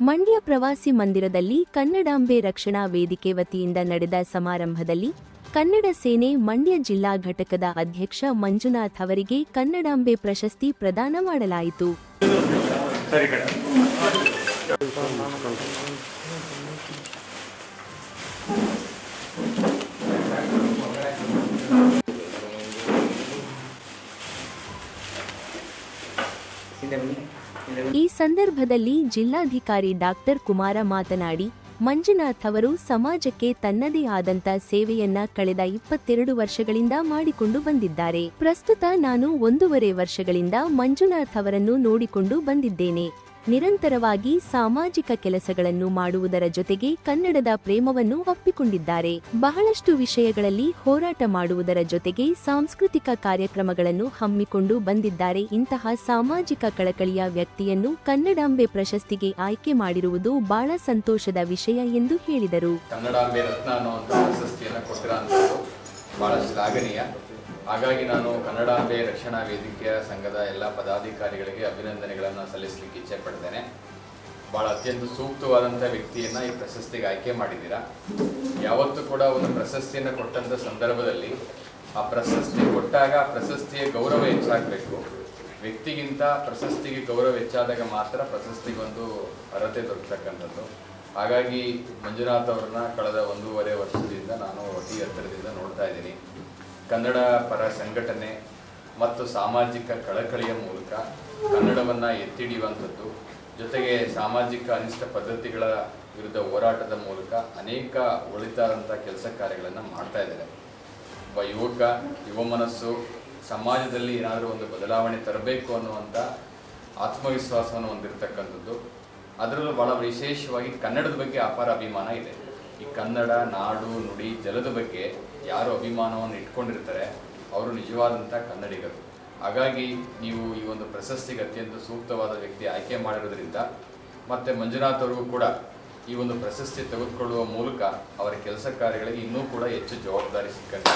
ಮಂಡ್ಯ ಪ್ರವಾಸಿ ಮಂದಿರದಲ್ಲಿ ಕನ್ನಡಾಂಬೆ ರಕ್ಷಣಾ ವೇದಿಕೆ ವತಿಯಿಂದ ನಡೆದ ಸಮಾರಂಭದಲ್ಲಿ ಕನ್ನಡ ಸೇನೆ ಮಂಡ್ಯ ಜಿಲ್ಲಾ ಘಟಕದ ಅಧ್ಯಕ್ಷ ಮಂಜುನಾಥ್ ಅವರಿಗೆ ಕನ್ನಡಾಂಬೆ ಪ್ರಶಸ್ತಿ ಪ್ರದಾನ ಮಾಡಲಾಯಿತು. ಸಂದರ್ಭದಲ್ಲಿ ಜಿಲ್ಲಾಧಿಕಾರಿ ಡಾಕ್ಟರ್ ಕುಮಾರ ಮಾತನಾಡಿ, ಮಂಜುನಾಥ್ ಅವರು ಸಮಾಜಕ್ಕೆ ತನ್ನದೇ ಆದಂತ ಸೇವೆಯನ್ನ ಕಳೆದ ಇಪ್ಪತ್ತೆರಡು ವರ್ಷಗಳಿಂದ ಮಾಡಿಕೊಂಡು ಬಂದಿದ್ದಾರೆ. ಪ್ರಸ್ತುತ ನಾನು ಒಂದೂವರೆ ವರ್ಷಗಳಿಂದ ಮಂಜುನಾಥ್ ಅವರನ್ನು ನೋಡಿಕೊಂಡು ಬಂದಿದ್ದೇನೆ. ನಿರಂತರವಾಗಿ ಸಾಮಾಜಿಕ ಕೆಲಸಗಳನ್ನು ಮಾಡುವುದರ ಜೊತೆಗೆ ಕನ್ನಡದ ಪ್ರೇಮವನ್ನು ಒಪ್ಪಿಕೊಂಡಿದ್ದಾರೆ. ಬಹಳಷ್ಟು ವಿಷಯಗಳಲ್ಲಿ ಹೋರಾಟ ಮಾಡುವುದರ ಜೊತೆಗೆ ಸಾಂಸ್ಕೃತಿಕ ಕಾರ್ಯಕ್ರಮಗಳನ್ನು ಹಮ್ಮಿಕೊಂಡು ಬಂದಿದ್ದಾರೆ. ಇಂತಹ ಸಾಮಾಜಿಕ ಕಳಕಳಿಯ ವ್ಯಕ್ತಿಯನ್ನು ಕನ್ನಡಾಂಬೆ ಪ್ರಶಸ್ತಿಗೆ ಆಯ್ಕೆ ಮಾಡಿರುವುದು ಬಹಳ ಸಂತೋಷದ ವಿಷಯ ಎಂದು ಹೇಳಿದರು. ಹಾಗಾಗಿ ನಾನು ಕನ್ನಡಾಂಬೆ ರಕ್ಷಣಾ ವೇದಿಕೆಯ ಸಂಘದ ಎಲ್ಲ ಪದಾಧಿಕಾರಿಗಳಿಗೆ ಅಭಿನಂದನೆಗಳನ್ನು ಸಲ್ಲಿಸಲಿಕ್ಕೆ ಇಚ್ಛೆ ಪಡ್ತೇನೆ. ಭಾಳ ಅತ್ಯಂತ ಸೂಕ್ತವಾದಂಥ ವ್ಯಕ್ತಿಯನ್ನು ಈ ಪ್ರಶಸ್ತಿಗೆ ಆಯ್ಕೆ ಮಾಡಿದ್ದೀರಾ? ಯಾವತ್ತೂ ಕೂಡ ಒಂದು ಪ್ರಶಸ್ತಿಯನ್ನು ಕೊಟ್ಟಂಥ ಸಂದರ್ಭದಲ್ಲಿ ಆ ಪ್ರಶಸ್ತಿ ಕೊಟ್ಟಾಗ ಆ ಪ್ರಶಸ್ತಿಯ ಗೌರವ ಹೆಚ್ಚಾಗಬೇಕು. ವ್ಯಕ್ತಿಗಿಂತ ಪ್ರಶಸ್ತಿಗೆ ಗೌರವ ಹೆಚ್ಚಾದಾಗ ಮಾತ್ರ ಪ್ರಶಸ್ತಿಗೊಂದು ಅರ್ಹತೆ ದೊರಕತಕ್ಕಂಥದ್ದು. ಹಾಗಾಗಿ ಮಂಜುನಾಥ್ ಅವ್ರನ್ನ ಕಳೆದ ಒಂದೂವರೆ ವರ್ಷದಿಂದ ನಾನು ಅತಿ ಹತ್ತಿರದಿಂದ ನೋಡ್ತಾ ಇದ್ದೀನಿ. ಕನ್ನಡ ಪರ ಸಂಘಟನೆ ಮತ್ತು ಸಾಮಾಜಿಕ ಕಳಕಳಿಯ ಮೂಲಕ ಕನ್ನಡವನ್ನು ಎತ್ತಿಡಿಯುವಂಥದ್ದು ಜೊತೆಗೆ ಸಾಮಾಜಿಕ ಅನಿಷ್ಟ ಪದ್ಧತಿಗಳ ವಿರುದ್ಧ ಹೋರಾಟದ ಮೂಲಕ ಅನೇಕ ಒಳಿತಾದಂಥ ಕೆಲಸ ಕಾರ್ಯಗಳನ್ನು ಮಾಡ್ತಾ ಇದ್ದಾರೆ. ಒಬ್ಬ ಯುವಕ, ಯುವ ಮನಸ್ಸು, ಸಮಾಜದಲ್ಲಿ ಏನಾದರೂ ಒಂದು ಬದಲಾವಣೆ ತರಬೇಕು ಅನ್ನುವಂಥ ಆತ್ಮವಿಶ್ವಾಸವನ್ನು ಹೊಂದಿರತಕ್ಕಂಥದ್ದು. ಅದರಲ್ಲೂ ಭಾಳ ವಿಶೇಷವಾಗಿ ಕನ್ನಡದ ಬಗ್ಗೆ ಅಪಾರ ಅಭಿಮಾನ ಇದೆ. ಈ ಕನ್ನಡ, ನಾಡು, ನುಡಿ, ಜಲದ ಬಗ್ಗೆ ಯಾರು ಅಭಿಮಾನವನ್ನು ಇಟ್ಕೊಂಡಿರ್ತಾರೆ, ಅವರು ನಿಜವಾದಂಥ ಕನ್ನಡಿಗರು. ಹಾಗಾಗಿ ನೀವು ಈ ಒಂದು ಪ್ರಶಸ್ತಿಗೆ ಅತ್ಯಂತ ಸೂಕ್ತವಾದ ವ್ಯಕ್ತಿ ಆಯ್ಕೆ ಮಾಡಿರೋದ್ರಿಂದ, ಮತ್ತು ಮಂಜುನಾಥ್ ಅವ್ರಿಗೂ ಕೂಡ ಈ ಒಂದು ಪ್ರಶಸ್ತಿ ತೆಗೆದುಕೊಳ್ಳುವ ಮೂಲಕ ಅವರ ಕೆಲಸ ಕಾರ್ಯಗಳಿಗೆ ಇನ್ನೂ ಕೂಡ ಹೆಚ್ಚು ಜವಾಬ್ದಾರಿ ಸಿಕ್ಕಿದೆ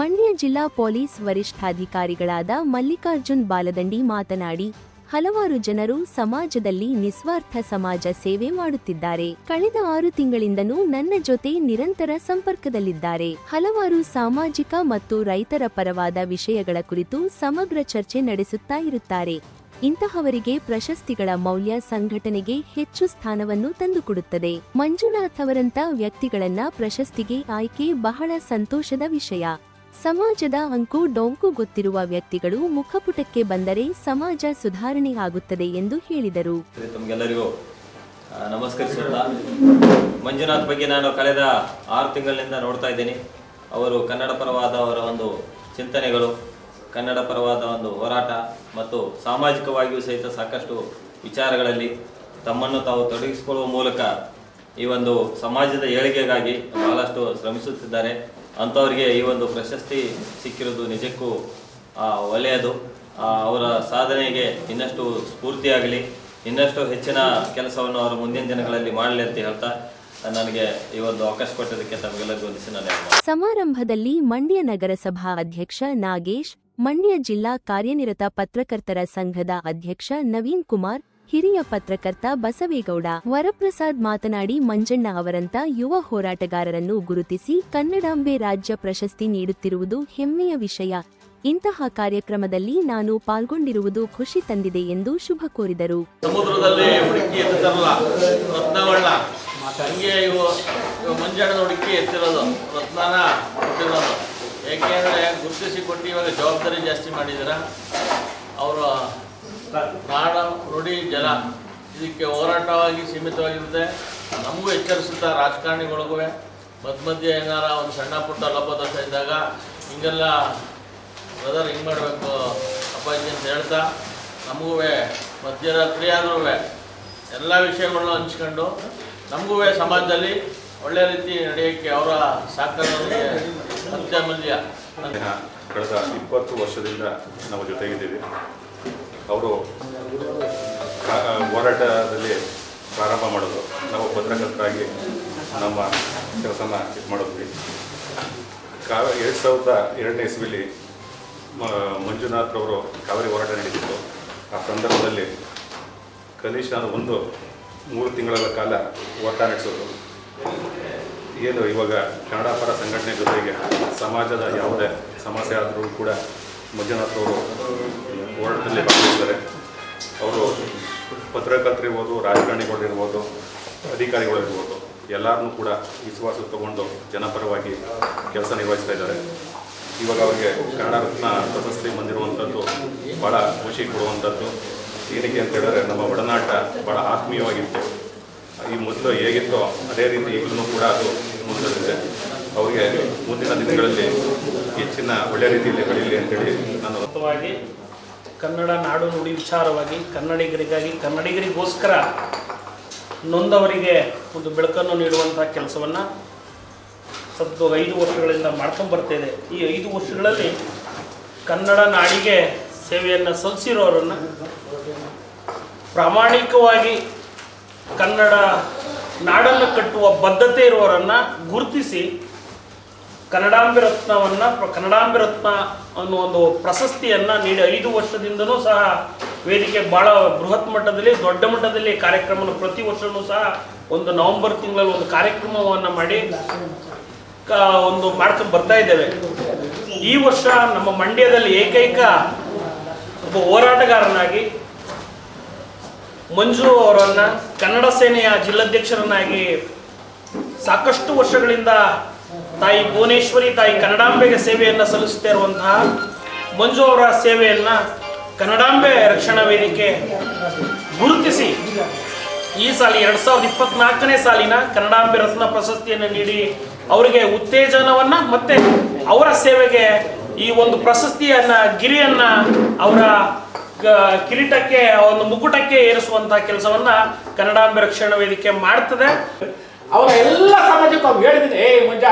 ಮಂಡ್ಯ ಜಿಲ್ಲಾ ಪೊಲೀಸ್ ವರಿಷ್ಠಾಧಿಕಾರಿಗಳಾದ ಮಲ್ಲಿಕಾರ್ಜುನ್ ಬಾಲದಂಡಿ ಮಾತನಾಡಿ ಹಲವಾರು ಜನರು ಸಮಾಜದಲ್ಲಿ ನಿಸ್ವಾರ್ಥ ಸಮಾಜ ಸೇವೆ ಮಾಡುತ್ತಿದ್ದಾರೆ. ಕಳೆದ ಆರು ತಿಂಗಳಿಂದನೂ ನನ್ನ ಜೊತೆ ನಿರಂತರ ಸಂಪರ್ಕದಲ್ಲಿದ್ದಾರೆ. ಹಲವಾರು ಸಾಮಾಜಿಕ ಮತ್ತು ರೈತರ ಪರವಾದ ವಿಷಯಗಳ ಕುರಿತು ಸಮಗ್ರ ಚರ್ಚೆ ನಡೆಸುತ್ತಾ ಇರುತ್ತಾರೆ. ಇಂತಹವರಿಗೆ ಪ್ರಶಸ್ತಿಗಳ ಮೌಲ್ಯ ಸಂಘಟನೆಗೆ ಹೆಚ್ಚು ಸ್ಥಾನವನ್ನು ತಂದುಕೊಡುತ್ತದೆ. ಮಂಜುನಾಥ್ ಅವರಂತ ವ್ಯಕ್ತಿಗಳನ್ನ ಪ್ರಶಸ್ತಿಗೆ ಆಯ್ಕೆ ಬಹಳ ಸಂತೋಷದ ವಿಷಯ. ಸಮಾಜದ ಅಂಕು ಡೊಂಕು ಗೊತ್ತಿರುವ ವ್ಯಕ್ತಿಗಳು ಮುಖಪುಟಕ್ಕೆ ಬಂದರೆ ಸಮಾಜ ಸುಧಾರಣೆ ಆಗುತ್ತದೆ ಎಂದು ಹೇಳಿದರು. ತಮಗೆಲ್ಲರಿಗೂ ನಮಸ್ಕರಿಸೋಣ ಮಂಜುನಾಥ್ ಬಗ್ಗೆ ನಾನು ಕಳೆದ ಆರು ತಿಂಗಳಿನಿಂದ ನೋಡ್ತಾ ಇದ್ದೀನಿ. ಅವರು ಕನ್ನಡ ಪರವಾದ ಅವರ ಒಂದು ಚಿಂತನೆಗಳು, ಕನ್ನಡ ಪರವಾದ ಒಂದು ಹೋರಾಟ ಮತ್ತು ಸಾಮಾಜಿಕವಾಗಿಯೂ ಸಹಿತ ಸಾಕಷ್ಟು ವಿಚಾರಗಳಲ್ಲಿ ತಮ್ಮನ್ನು ತಾವು ತೊಡಗಿಸಿಕೊಳ್ಳುವ ಮೂಲಕ ಈ ಒಂದು ಸಮಾಜದ ಏಳಿಗೆಗಾಗಿ ಬಹಳಷ್ಟು ಶ್ರಮಿಸುತ್ತಿದ್ದಾರೆ. ಅಂಥವರಿಗೆ ಈ ಒಂದು ಪ್ರಶಸ್ತಿ ಸಿಕ್ಕಿರೋದು ನಿಜಕ್ಕೂ ಒಳ್ಳೆಯದು. ಅವರ ಸಾಧನೆಗೆ ಇನ್ನಷ್ಟು ಸ್ಫೂರ್ತಿಯಾಗಲಿ, ಇನ್ನಷ್ಟು ಹೆಚ್ಚಿನ ಕೆಲಸವನ್ನು ಅವರು ಮುಂದಿನ ದಿನಗಳಲ್ಲಿ ಮಾಡಲಿ ಅಂತ ಹೇಳ್ತಾ ನನಗೆ ಈ ಒಂದು ಅವಕಾಶ ನಾನು ಸಮಾರಂಭದಲ್ಲಿ ಮಂಡ್ಯ ನಗರಸಭಾ ಅಧ್ಯಕ್ಷ ನಾಗೇಶ್, ಮಂಡ್ಯ ಜಿಲ್ಲಾ ಕಾರ್ಯನಿರತ ಪತ್ರಕರ್ತರ ಸಂಘದ ಅಧ್ಯಕ್ಷ ನವೀನ್ ಕುಮಾರ್ ಹಿರಿಯ ಪತ್ರಕರ್ತ ಬಸವೇಗೌಡ ವರಪ್ರಸಾದ್ ಮಾತನಾಡಿ ಮಂಜಣ್ಣ ಅವರಂತ ಯುವ ಹೋರಾಟಗಾರರನ್ನು ಗುರುತಿಸಿ ಕನ್ನಡಾಂಬೆ ರಾಜ್ಯ ಪ್ರಶಸ್ತಿ ನೀಡುತ್ತಿರುವುದು ಹೆಮ್ಮೆಯ ವಿಷಯ. ಇಂತಹ ಕಾರ್ಯಕ್ರಮದಲ್ಲಿ ನಾನು ಪಾಲ್ಗೊಂಡಿರುವುದು ಖುಷಿ ತಂದಿದೆ ಎಂದು ಶುಭ ಕೋರಿದರು. ಏಕೆಂದರೆ ಗುರುತಿಸಿ ಇವಾಗ ಜವಾಬ್ದಾರಿ ಜಾಸ್ತಿ ಮಾಡಿದ್ದೀರ? ಅವರು ನಾಡ ನುಡಿ ಜಲ ಇದಕ್ಕೆ ಹೋರಾಟವಾಗಿ ಸೀಮಿತವಾಗಿರುತ್ತೆ. ನಮಗೂ ಎಚ್ಚರಿಸುತ್ತಾ ರಾಜಕಾರಣಿಗಳಿಗೂ ಮಧ್ಯ ಮಧ್ಯೆ ಏನಾರ ಒಂದು ಸಣ್ಣ ಪುಟ್ಟ ಲೋಪದೋಷ ಇದ್ದಾಗ ಹಿಂಗೆಲ್ಲ ಬ್ರದರ್ ಹಿಂಗೆ ಮಾಡಬೇಕು, ಅಪ್ಪಾಜಿ ಅಂತ ಹೇಳ್ತಾ ನಮಗೂ ಮಧ್ಯರಾತ್ರಿ ಆದ್ರೂ ಎಲ್ಲ ವಿಷಯಗಳನ್ನ ಹಂಚ್ಕೊಂಡು ನಮಗೂ ಸಮಾಜದಲ್ಲಿ ಒಳ್ಳೆ ರೀತಿ ನಡೆಯೋಕ್ಕೆ ಅವರ ಸಹಕಾರಕ್ಕೆ ಅತ್ಯಮೂಲ್ಯ. ಕಳೆದ ಇಪ್ಪತ್ತು ವರ್ಷದಿಂದ ನಾವು ಜೊತೆಗಿದ್ದೀವಿ. ಅವರು ಹೋರಾಟದಲ್ಲಿ ಪ್ರಾರಂಭ ಮಾಡೋದು. ನಾವು ಪತ್ರಕರ್ತರಾಗಿ ನಮ್ಮ ಕೆಲಸನ ಇದು ಮಾಡಿದ್ವಿ. ಕಾವ ಎರಡು ಸಾವಿರದ ಎರಡನೇ ಇಸ್ವಿಲಿ ಮಂಜುನಾಥ್ ಅವರು ಕಾವೇರಿ ಹೋರಾಟ ನಡೀತಿತ್ತು ಆ ಸಂದರ್ಭದಲ್ಲಿ ಕನಿಷ್ಠ ಒಂದು ಮೂರು ತಿಂಗಳ ಕಾಲ ಹೋರಾಟ ನಡೆಸೋದು. ಏನು ಇವಾಗ ಕನ್ನಡ ಪರ ಸಂಘಟನೆ ಜೊತೆಗೆ ಸಮಾಜದ ಯಾವುದೇ ಸಮಸ್ಯೆ ಆದರೂ ಕೂಡ ಮಂಜುನಾಥ್ ಅವರು ಹೋರಾಟದಲ್ಲಿ ಭಾಗವಹಿಸ್ತಾರೆ ಅವರು ಪತ್ರಕರ್ತರಿರ್ಬೋದು, ರಾಜಕಾರಣಿಗಳಿರ್ಬೋದು, ಅಧಿಕಾರಿಗಳಿರ್ಬೋದು, ಎಲ್ಲರನ್ನೂ ಕೂಡ ವಿಶ್ವಾಸ ತಗೊಂಡು ಜನಪರವಾಗಿ ಕೆಲಸ ನಿರ್ವಹಿಸ್ತಾ ಇದ್ದಾರೆ. ಇವಾಗ ಅವರಿಗೆ ಕನ್ನಡ ರತ್ನ ಪ್ರಶಸ್ತಿ ಬಂದಿರುವಂಥದ್ದು ಭಾಳ ಖುಷಿ ಕೊಡುವಂಥದ್ದು. ಏನಕ್ಕೆ ಅಂತ ಹೇಳಿದ್ರೆ ನಮ್ಮ ಒಡನಾಟ ಭಾಳ ಆತ್ಮೀಯವಾಗಿತ್ತು. ಈ ಮೊದಲು ಹೇಗಿತ್ತೋ ಅದೇ ರೀತಿ ಈಗಲೂ ಕೂಡ ಅದು ಮುಂದುವರೆದಿದೆ. ಅವರಿಗೆ ಮುಂದಿನ ದಿನಗಳಲ್ಲಿ ಹೆಚ್ಚಿನ ಒಳ್ಳೆ ರೀತಿಯಲ್ಲಿ ಬೆಳೀಲಿ ಅಂತೇಳಿ ನಾನು ಮುಕ್ತವಾಗಿ ಕನ್ನಡ ನಾಡು ನುಡಿ ವಿಚಾರವಾಗಿ ಕನ್ನಡಿಗರಿಗಾಗಿ ಕನ್ನಡಿಗರಿಗೋಸ್ಕರ ನೊಂದವರಿಗೆ ಒಂದು ಬೆಳಕನ್ನು ನೀಡುವಂಥ ಕೆಲಸವನ್ನು ಸದ್ದು ಐದು ವರ್ಷಗಳಿಂದ ಮಾಡ್ಕೊಂಡು ಬರ್ತಾ ಇದೆ. ಈ ಐದು ವರ್ಷಗಳಲ್ಲಿ ಕನ್ನಡ ನಾಡಿಗೆ ಸೇವೆಯನ್ನು ಸಲ್ಲಿಸಿರೋರನ್ನು ಪ್ರಾಮಾಣಿಕವಾಗಿ ಕನ್ನಡ ನಾಡನ್ನು ಕಟ್ಟುವ ಬದ್ಧತೆ ಇರುವವರನ್ನು ಗುರುತಿಸಿ ಕನ್ನಡಾಂಬೆ ಕನ್ನಡಾಂಬಿರತ್ನ ಕನ್ನಡಾಂಬೆ ರತ್ನ ಅನ್ನೋ ಒಂದು ಪ್ರಶಸ್ತಿಯನ್ನು ನೀಡಿ ಐದು ವರ್ಷದಿಂದನೂ ಸಹ ವೇದಿಕೆ ಭಾಳ ಬೃಹತ್ ಮಟ್ಟದಲ್ಲಿ, ದೊಡ್ಡ ಮಟ್ಟದಲ್ಲಿ ಕಾರ್ಯಕ್ರಮವನ್ನು ಪ್ರತಿ ವರ್ಷವೂ ಸಹ ಒಂದು ನವೆಂಬರ್ ತಿಂಗಳಲ್ಲಿ ಒಂದು ಕಾರ್ಯಕ್ರಮವನ್ನು ಮಾಡಿ ಒಂದು ಮಾಡ್ಕೊಂಡು ಬರ್ತಾ ಇದ್ದೇವೆ. ಈ ವರ್ಷ ನಮ್ಮ ಮಂಡ್ಯದಲ್ಲಿ ಏಕೈಕ ಒಬ್ಬ ಹೋರಾಟಗಾರನಾಗಿ ಮಂಜು ಅವರನ್ನು ಕನ್ನಡ ಸೇನೆಯ ಜಿಲ್ಲಾಧ್ಯಕ್ಷರನ್ನಾಗಿ ಸಾಕಷ್ಟು ವರ್ಷಗಳಿಂದ ತಾಯಿ ಭುವನೇಶ್ವರಿ, ತಾಯಿ ಕನ್ನಡಾಂಬೆಗೆ ಸೇವೆಯನ್ನು ಸಲ್ಲಿಸ್ತಾ ಇರುವಂತಹ ಮಂಜು ಅವರ ಸೇವೆಯನ್ನು ಕನ್ನಡಾಂಬೆ ರಕ್ಷಣಾ ವೇದಿಕೆ ಗುರುತಿಸಿ ಈ ಸಾಲಿ ಎರಡು ಸಾವಿರದ ಇಪ್ಪತ್ನಾಲ್ಕನೇ ಸಾಲಿನ ಕನ್ನಡಾಂಬೆ ರತ್ನ ಪ್ರಶಸ್ತಿಯನ್ನು ನೀಡಿ ಅವರಿಗೆ ಉತ್ತೇಜನವನ್ನ ಮತ್ತೆ ಅವರ ಸೇವೆಗೆ ಈ ಒಂದು ಪ್ರಶಸ್ತಿಯನ್ನ, ಗಿರಿಯನ್ನ ಅವರ ಕಿರೀಟಕ್ಕೆ ಒಂದು ಮುಕುಟಕ್ಕೆ ಏರಿಸುವಂತಹ ಕೆಲಸವನ್ನ ಕನ್ನಡಾಂಬೆ ರಕ್ಷಣಾ ವೇದಿಕೆ ಮಾಡ್ತದೆ. ಅವರ ಎಲ್ಲ ಸಮಾಜಕ್ಕೂ ಅವ್ರು ಹೇಳಿದ್ದೀನಿ ಏ ಮಂಜ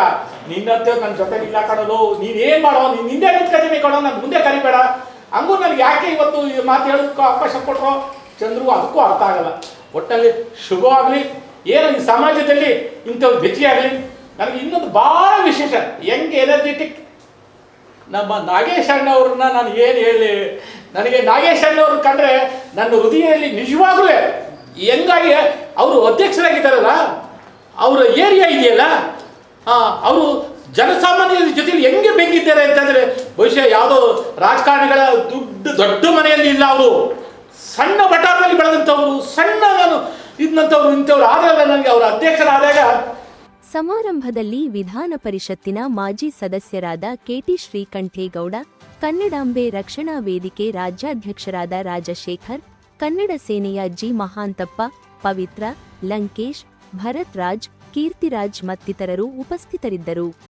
ನಿನ್ನಂತೆ ನನ್ನ ಜೊತೆ ಇಲ್ಲ ಕಣಲು ನೀನ್ ಏನ್ ಮಾಡೋ, ನೀನ್ ಹಿಂದೆ ನಿಂತ್ಕೊತೀನಿ ಕಣೋ, ನನ್ ಮುಂದೆ ಕರಿಬೇಡ. ಹಂಗೂ ನನಗೆ ಯಾಕೆ ಇವತ್ತು ಈ ಮಾತು ಹೇಳೋದಕ್ಕೂ ಅವಕಾಶ ಕೊಟ್ಟರು ಚಂದ್ರು, ಅದಕ್ಕೂ ಅರ್ಥ ಆಗಲ್ಲ. ಒಟ್ಟಲ್ಲಿ ಶುಭವಾಗಲಿ ಏನು ಈ ಸಮಾಜದಲ್ಲಿ ಇಂಥವ್ರು ಆಗಲಿ. ನನಗೆ ಇನ್ನೊಂದು ಭಾಳ ವಿಶೇಷ ಯಂಗ್ ಎನರ್ಜೆಟಿಕ್ ನಮ್ಮ ನಾಗೇಶ್ ಅಣ್ಣ ಅವ್ರನ್ನ ನಾನು ಏನು ಹೇಳಿ, ನನಗೆ ನಾಗೇಶ್ ಅಣ್ಣ ಅವ್ರನ್ನ ಕಂಡ್ರೆ ನನ್ನ ಹೃದಯದಲ್ಲಿ ನಿಜವಾಗ್ಲೂ ಹೆಂಗಾಗಿ ಅವರು ಅಧ್ಯಕ್ಷರಾಗಿದ್ದಾರಲ್ಲ ಅವರ ಏರಿಯಾ ಇದೆಯಲ್ಲ? ಅವರು ಜನಸಾಮಾನ್ಯರ ಜೊತೆಲಿ ಹೆಂಗೆ ಬೆಂಗಿದ್ದಾರೆ ಅಂತಂದ್ರೆ, ಬಹುಶಃ ಯಾವುದೋ ರಾಜಕಾರಣಿಗಳ ದುಡ್ಡು ದೊಡ್ಡ ಮನೆಯಲ್ಲಿ ಇಲ್ಲ ಅವರು. ಸಣ್ಣ ಬಟಾರ್ನಲ್ಲಿ ಬೆಳೆದಂಥವರು, ಸಣ್ಣ ನಾನು ಇದ್ದಂಥವ್ರು ಇಂಥವ್ರು ಆದಾಗ ನನಗೆ, ಅವರ ಅಧ್ಯಕ್ಷರಾದಾಗ. ಸಮಾರಂಭದಲ್ಲಿ ವಿಧಾನ ಪರಿಷತ್ತಿನ ಮಾಜಿ ಸದಸ್ಯರಾದ ಕೆಟಿ ಶ್ರೀಕಂಠೇಗೌಡ, ಕನ್ನಡಾಂಬೆ ರಕ್ಷಣಾ ವೇದಿಕೆ ರಾಜ್ಯಾಧ್ಯಕ್ಷರಾದ ರಾಜಶೇಖರ್, ಕನ್ನಡ ಸೇನೆಯ ಜಿ. ಮಹಾಂತಪ್ಪ, ಪವಿತ್ರ, ಲಂಕೇಶ್ ಭರತ್ ರಾಜ್ ಕೀರ್ತಿರಾಜ್ ಮತ್ತಿತರರು ಉಪಸ್ಥಿತರಿದ್ದರು.